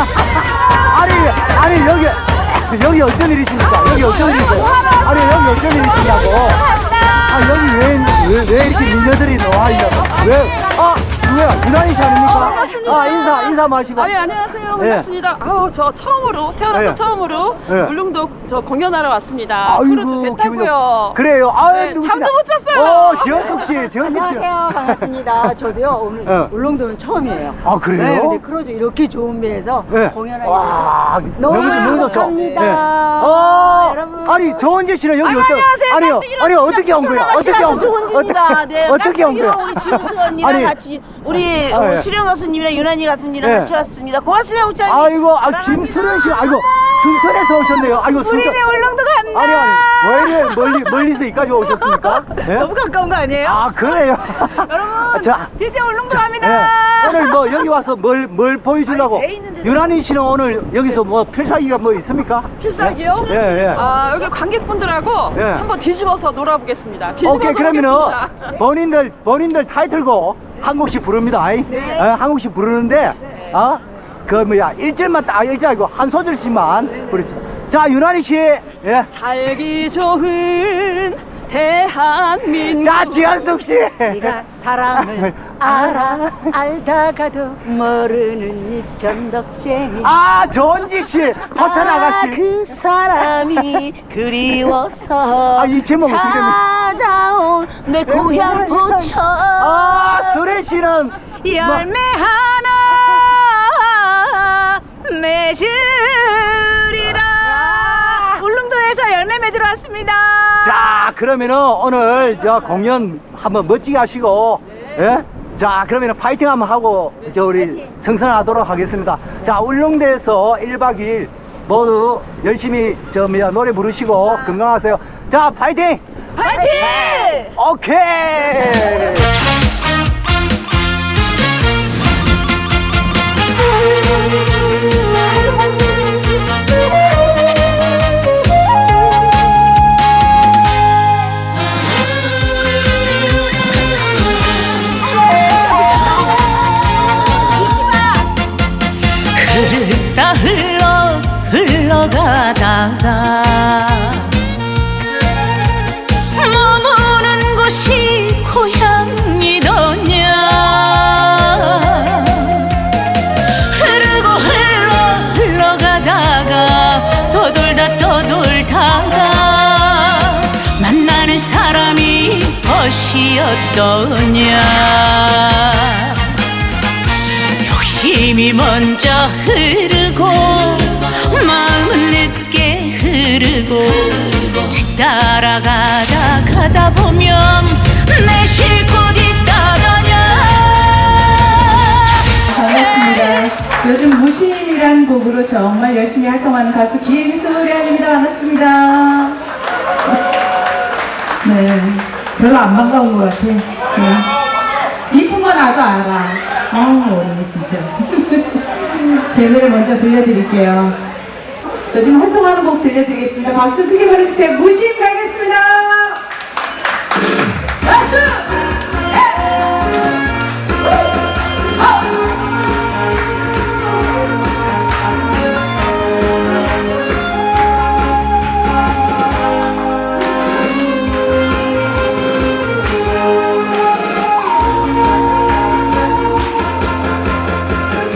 아니, 아니, 여기, 여기 어쩐 일이십니까? 여기 어쩐 일이세요? 아니, 여기 어쩐 일이시냐고. 아, 여기 왜, 왜, 왜 이렇게 미녀들이 나와 있냐고. 왜, 아, 누구야? 유난히 씨 아닙니까? 아, 인사, 인사 마시고. 아, 예, 안녕하세요. 예. 반갑습니다. 아우, 저 처음으로, 태어나서 예. 처음으로 예. 울릉도 저 공연하러 왔습니다. 아이고, 크루즈 배 기분이 타고요. 좋- 그래요. 아, 네, 누구시냐? 잠도 못 잤어요. 어, 지현숙 씨, 지현숙 씨. 안녕하세요. 반갑습니다. 저도요, 오늘 예. 울릉도는 처음이에요. 아, 그래요? 네, 근데 크루즈 이렇게 좋은 배에서 네. 공연하게 와, 너무 너무, 너무 좋죠. 행복합니다. 네. 어, 여러분. 아니, 조은지 씨는 여기 아유, 어떤, 안녕하세요. 아니요, 깍두기로 아니, 어떻게 온 거야? 어떻게 온 거야? 조은지입니다. 네, 어떻게 온 거야? 우리 지우수 언니랑 아니, 같이 우리 아, 어, 예. 수령 가수님이랑 유난히 가수님이랑 예. 같이 왔습니다. 고맙습니다, 우창이. 아이고, 아, 김수련 씨, 아이고, 순천에서 오셨네요. 아이고, 순천. 우리네 울릉도 간다. 아니, 아니, 왜 이래 멀리, 멀리서 여기까지 오셨습니까? 예? 너무 가까운 거 아니에요? 아, 그래요? 여러분, 자, 드디어 울릉도 자, 갑니다. 예. 오늘 뭐 여기 와서 뭘, 뭘 보여주려고? 아니, 유난히 씨는 오늘 여기서 뭐 필살기가 뭐 있습니까? 필살기요? 예, 예. 아, 여기 관객분들하고 예. 한번 뒤집어서 놀아보겠습니다. 뒤집어서 오케이 그러면은 보겠습니다. 본인들 본인들 타이틀곡 한 곡씩 부릅니다. 아이. 어, 한 곡씩 부르는데 어? 그 뭐야 일절만 딱 일절 아니고 한 소절씩만 부릅시다. 자 유난히 씨, 예. 살기 좋은 대한민국. 자 지한숙 씨. 네가 사랑을 알아 알다가도 모르는 이 변덕쟁이 아 전지 씨, 포천 아가씨. 그 사람이 그리워서 아, 이 제목 어떻게 됩니까? 찾아온 내 고향 포천 아 수레 씨는 열매 하나 맺으리라 울릉도에서 열매 맺으러 왔습니다. 자 그러면은 오늘 저 공연 한번 멋지게 하시고 예? 자 그러면은 파이팅 한번 하고 저 우리 성선하도록 하겠습니다. 자 울릉도에서 1박 2일 모두 열심히 저 뭐야 노래 부르시고 건강하세요. 자 파이팅! 파이팅! 오케이 다 흘러 흘러가다가 머무는 곳이 고향이더냐. 흐르고 흘러 흘러가다가 떠돌다 떠돌다가 만나는 사람이 벗이었더냐. 욕심이 먼저 흐르 흐르고 뒤따라가다 가다 보면 내쉴곳 있다더냐 반갑습니다. 요즘 무심이란 곡으로 정말 열심히 활동하는 가수 김수련입니다. 반갑습니다. 네, 별로 안 반가운 것 같아. 네. 이쁜 건 나도 알아. 아우, 어린이 진짜. 제 노래 먼저 들려드릴게요. 요즘 활동하는 곡 들려드리겠습니다. 박수 크게 보내주세요. 무심 가겠습니다. 박수!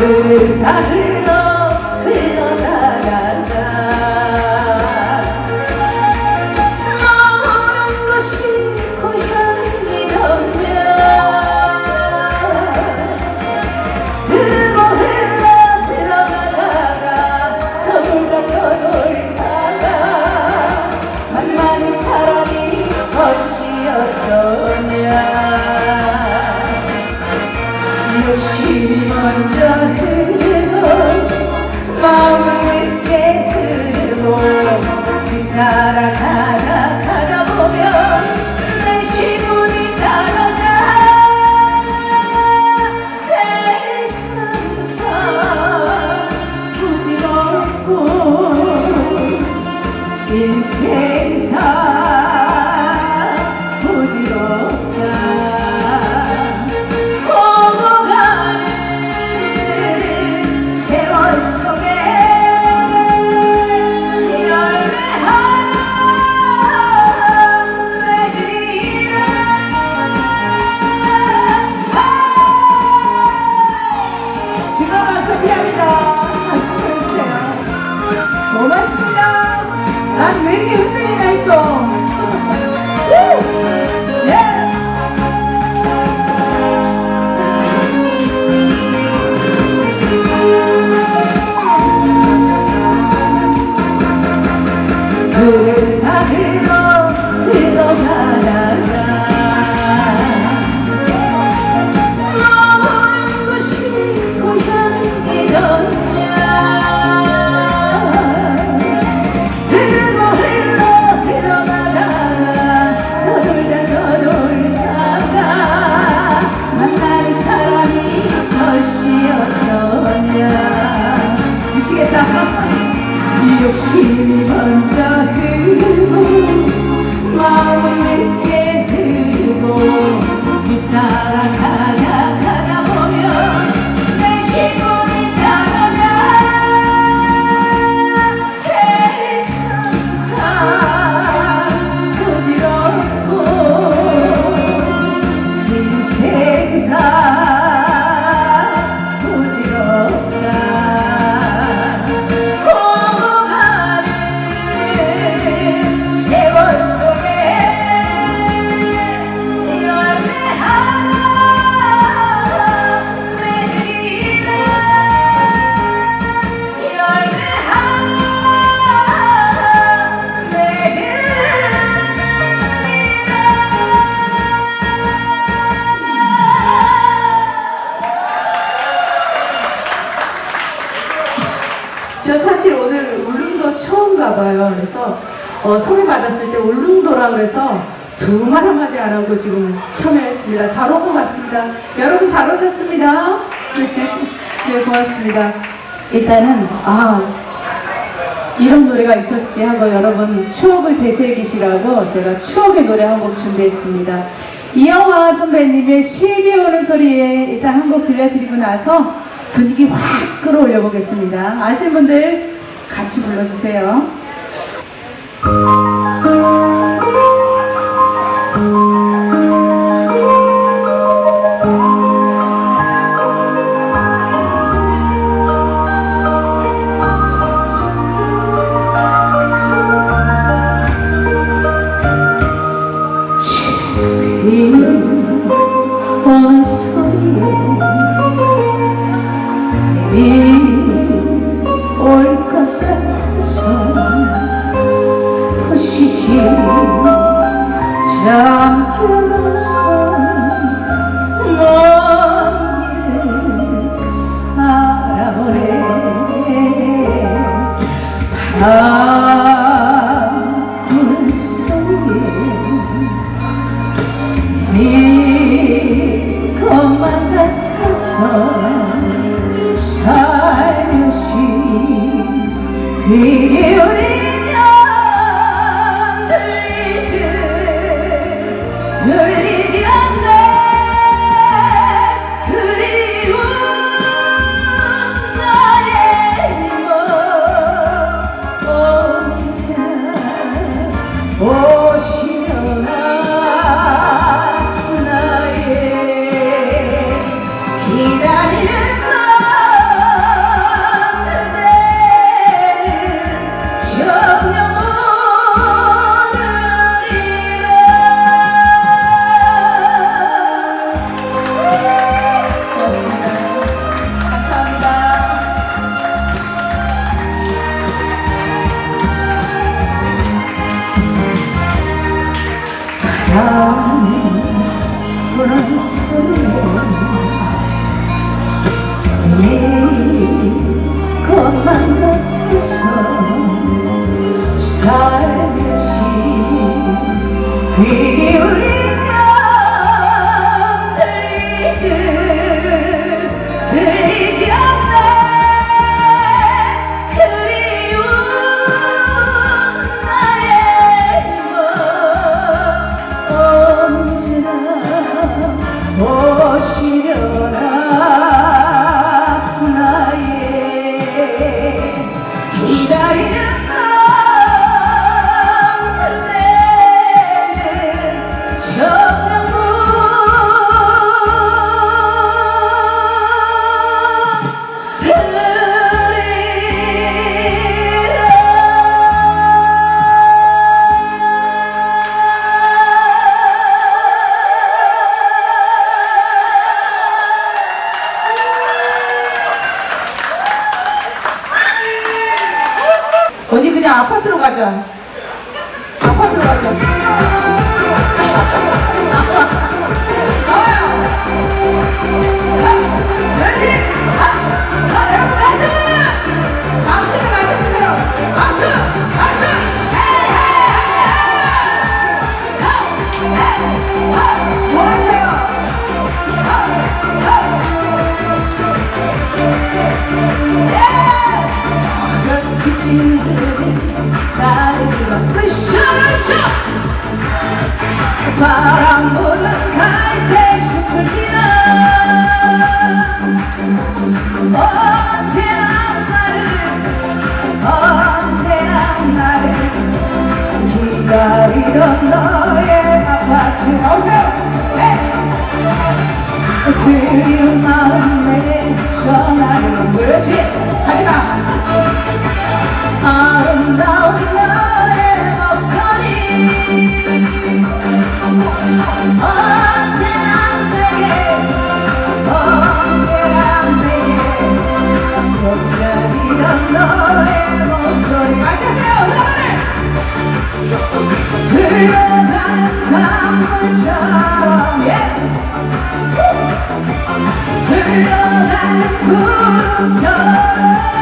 흐르다 흘러 난 매일 흔들리면서 흐르고 마음은 늦게 들고 뒤따라 그래서 두 말 한마디 안 하고 지금 참여했습니다. 잘 온 것 같습니다. 여러분 잘 오셨습니다. 네, 고맙습니다. 일단은 아 이런 노래가 있었지 하고 여러분 추억을 되새기시라고 제가 추억의 노래 한 곡 준비했습니다. 이영화 선배님의 실비 오는 소리에 일단 한 곡 들려드리고 나서 분위기 확 끌어올려 보겠습니다. 아시는 분들 같이 불러주세요. 비 소리 기다리던 너의 아파트 나오세요 그리운 마음에 전화를 부르지 하지마 아름다운 너의 목소리 너의 목소리 마치세요 흘러가는 구름처럼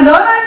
ganadora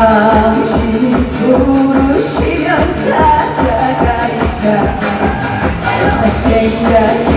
당신, 부르시면 찾아가니까. 아, 생각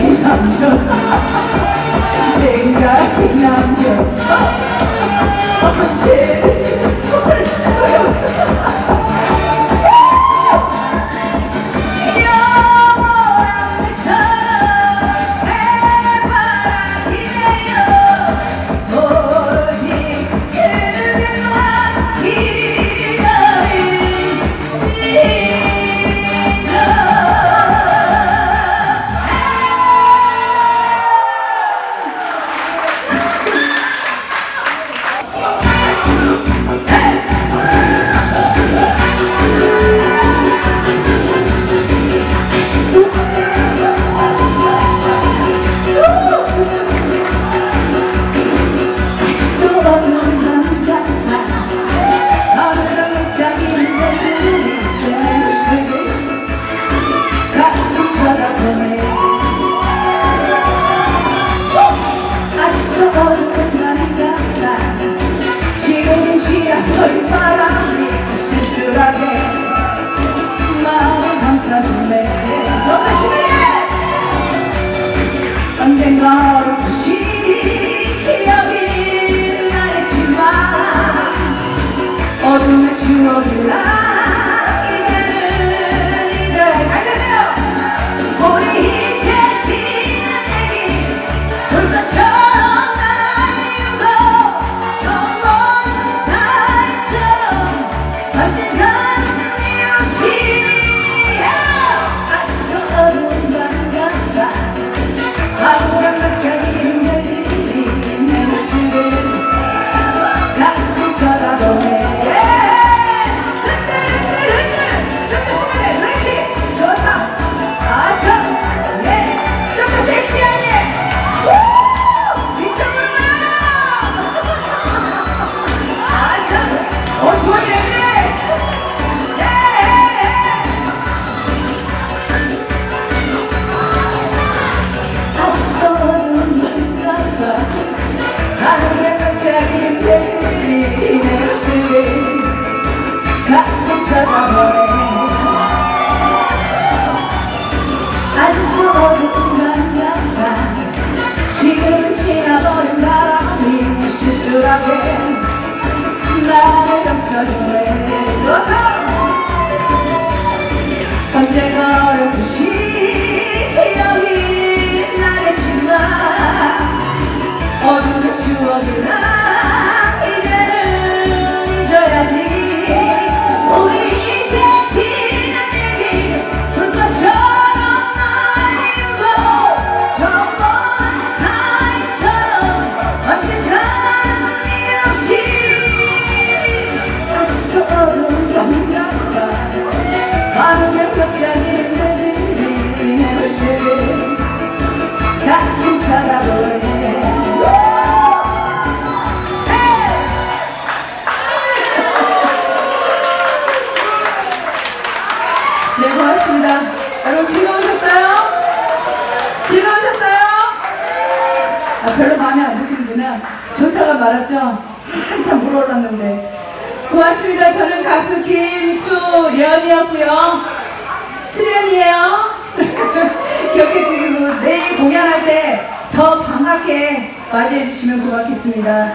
you. 사랑해 나를 감싸주네 언제가 어렴풋이 여기 나겠지만 어둠을 지워주나 가수 김수련이었고요. 수련이에요. 기억해 주시고 내일 공연할 때 더 반갑게 맞이해 주시면 고맙겠습니다.